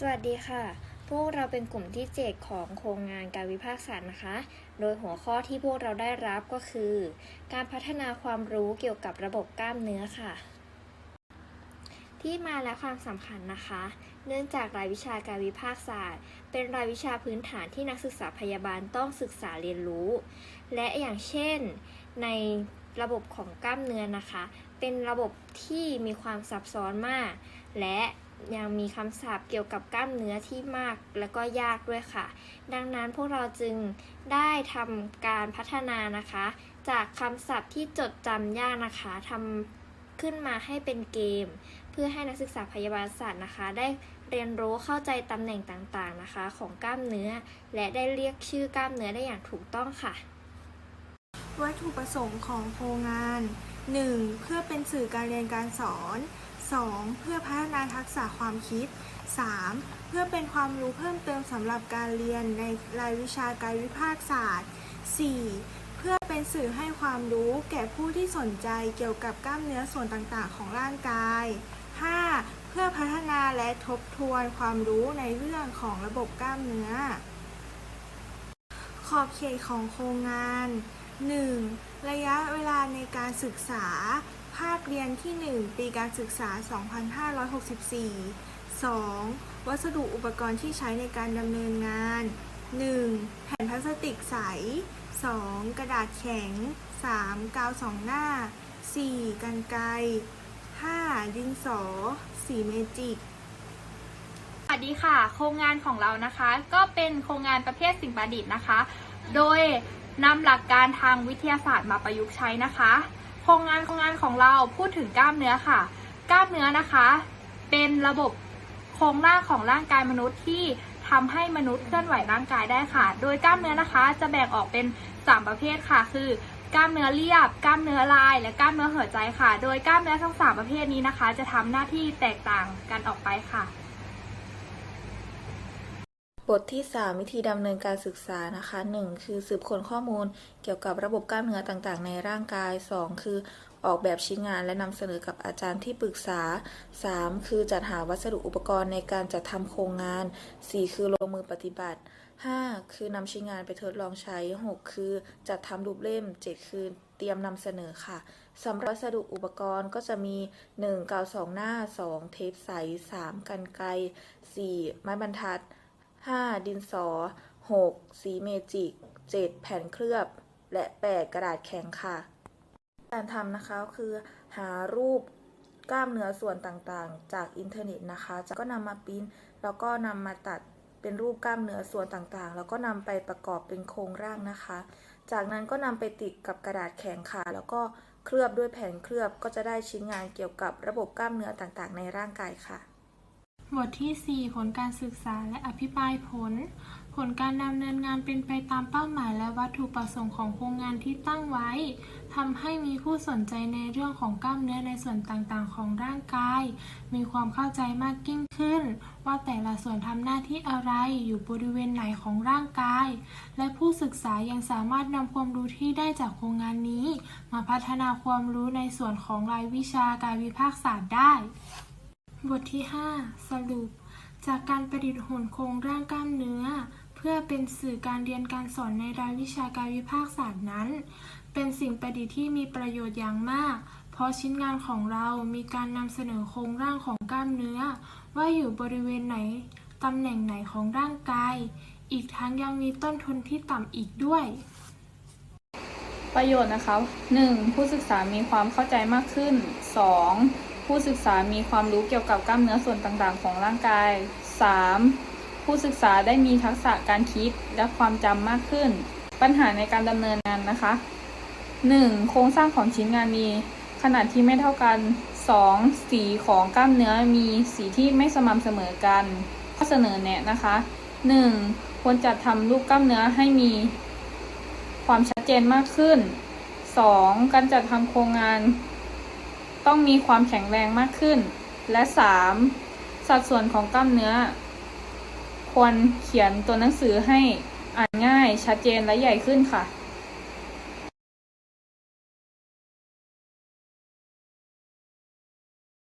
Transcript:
สวัสดีค่ะ พวกเราเป็นกลุ่มที่ 7 ของโครงงานการวิพากษศาสตร์นะคะ โดยหัวข้อที่พวกเราได้รับก็คือ การพัฒนาความรู้เกี่ยวกับระบบกล้ามเนื้อค่ะ ที่มาและความสำคัญนะคะ เนื่องจากรายวิชาการวิพากษศาสตร์ เป็นรายวิชาพื้นฐานที่นักศึกษาพยาบาลต้องศึกษาเรียนรู้ และอย่างเช่น ในระบบของกล้ามเนื้อนะคะ เป็นระบบที่มีความซับซ้อนมาก และ ยังมีคำศัพท์เกี่ยวกับกล้ามเนื้อที่มากและก็ยากด้วยค่ะ ดังนั้นพวกเราจึงได้ทำการพัฒนานะคะ จากคำศัพท์ที่จดจำยากนะคะทำขึ้นมาให้เป็นเกม เพื่อให้นักศึกษาพยาบาลศาสตร์นะคะ ได้เรียนรู้เข้าใจตำแหน่งต่างๆนะคะ ของกล้ามเนื้อ และได้เรียกชื่อกล้ามเนื้อได้อย่างถูกต้องค่ะวัตถุประสงค์ของโครงงาน 1. เพื่อเป็นสื่อการเรียนการสอน 2. เพื่อพัฒนาทักษะความคิด 3. เพื่อเป็นความรู้เพิ่มเติมสำหรับการเรียนในรายวิชาการวิพากษศาสตร์ 4. เพื่อเป็นสื่อให้ความรู้แก่ผู้ที่สนใจเกี่ยวกับกล้ามเนื้อส่วนต่างๆ ของร่างกาย 5. เพื่อพัฒนาและทบทวนความรู้ในเรื่องของระบบกล้ามเนื้อ ขอบเขตของโครงงาน 1. ระยะเวลาในการศึกษา ภาคเรียนที่ 1 ปีการศึกษา 2564 2. วัสดุอุปกรณ์ที่ใช้ในการดำเนินงาน 1. แผ่นพลาสติกใส 2. กระดาษแข็ง 3. กาวสองหน้า 4. กันไกร 5. ดินสอสีเมจิกสวัสดีค่ะ โครงงานของเรานะคะ ก็เป็นโครงงานประเภทสิ่งประดิษฐ์นะคะ โดย นำหลักการทางวิทยาศาสตร์มาประยุกต์ใช้นะคะ โครงงานโครงงานของเราพูดถึงกล้ามเนื้อค่ะ กล้ามเนื้อนะคะ เป็นระบบโครงร่างของร่างกายมนุษย์ที่ทำให้มนุษย์เคลื่อนไหวร่างกายได้ค่ะ โดยกล้ามเนื้อนะคะ จะแบ่งออกเป็น 3 ประเภทค่ะ คือกล้ามเนื้อเรียบ กล้ามเนื้อลาย และกล้ามเนื้อหัวใจค่ะ โดยกล้ามเนื้อทั้งสามประเภทนี้นะคะ จะทำหน้าที่แตกต่างกันออกไปค่ะ บทที่ 3 วิธีดำเนินการศึกษานะคะ 1. คือสืบค้นข้อมูลเกี่ยวกับระบบกล้ามเนื้อต่างๆ ในร่างกาย 2. คือออกแบบชิ้นงานและนำเสนอกับอาจารย์ที่ปรึกษา 3. คือจัดหาวัสดุอุปกรณ์ในการจัดทำโครงงาน 4. คือลงมือปฏิบัติ 5. คือนำชิ้นงานไปทดลองใช้ 6. คือจัดทำรูปเล่ม 7. คือเตรียมนำเสนอค่ะสำหรับวัสดุอุปกรณ์ก็จะมี 1. กาวสองหน้า 2. เทปใส 3. กันไกร 4. ไม้บรรทัด 5. ดินสอ 6. สีเมจิก 7. แผ่นเคลือบ และ 8. กระดาษแข็งค่ะ การทำนะคะคือหารูปกล้ามเนื้อส่วนต่างๆ จากอินเทอร์เน็ตนะคะจากก็นำมาปิ้นแล้วก็นำมาตัดเป็นรูปกล้ามเนื้อส่วนต่างๆ แล้วก็นำไปประกอบเป็นโครงร่างนะคะ จากนั้นก็นำไปติดกับกระดาษแข็งค่ะ แล้วก็เคลือบด้วยแผ่นเคลือบก็จะได้ชิ้นงานเกี่ยวกับระบบกล้ามเนื้อต่างๆ ในร่างกายค่ะ บทที่ 4 ผลการศึกษาและอภิปรายผล ผลการดำเนินงานเป็นไปตามเป้าหมายและวัตถุประสงค์ของโครงงานที่ตั้งไว้ทำให้มีผู้สนใจในเรื่องของกล้ามเนื้อในส่วนต่างๆ ของร่างกาย มีความเข้าใจมากยิ่งขึ้น ว่าแต่ละส่วนทำหน้าที่อะไรอยู่บริเวณไหนของร่างกาย และผู้ศึกษายังสามารถนำความรู้ที่ได้จากโครงงานนี้ มาพัฒนาความรู้ในส่วนของรายวิชาการวิพากษศาสตร์ได้ บทที่ 5 สรุป จากการประดิษฐ์หุ่นโครงร่างกล้ามเนื้อ เพื่อเป็นสื่อการเรียนการสอนในรายวิชาการวิพากษศาสตร์นั้น เป็นสิ่งประดิษฐ์ที่มีประโยชน์อย่างมาก เพราะชิ้นงานของเรามีการนำเสนอโครงร่างของกล้ามเนื้อ ว่าอยู่บริเวณไหนตำแหน่งไหนของร่างกาย อีกทั้งยังมีต้นทุนที่ต่ำอีกด้วย ประโยชน์นะคะ 1. ผู้ศึกษามีความเข้าใจมากขึ้น 2. ผู้ศึกษามีความรู้เกี่ยวกับกล้ามเนื้อส่วนต่างๆ ของร่างกาย 3. ผู้ศึกษาได้มีทักษะการคิดและความจำมากขึ้น ปัญหาในการดำเนินงานนะคะ 1. โครงสร้างของชิ้นงานมีขนาดที่ไม่เท่ากัน 2. สีของกล้ามเนื้อมีสีที่ไม่สม่ำเสมอกัน ข้อเสนอแนะนะคะ 1. ควรจัดทำรูปกล้ามเนื้อให้มีความชัดเจนมากขึ้น 2. การจัดทำโครงงาน ต้องมีความแข็งแรงมากขึ้น และ 3. สัดส่วนของกล้ามเนื้อ ควรเขียนตัวหนังสือให้อ่านง่ายชัดเจนและใหญ่ขึ้นค่ะ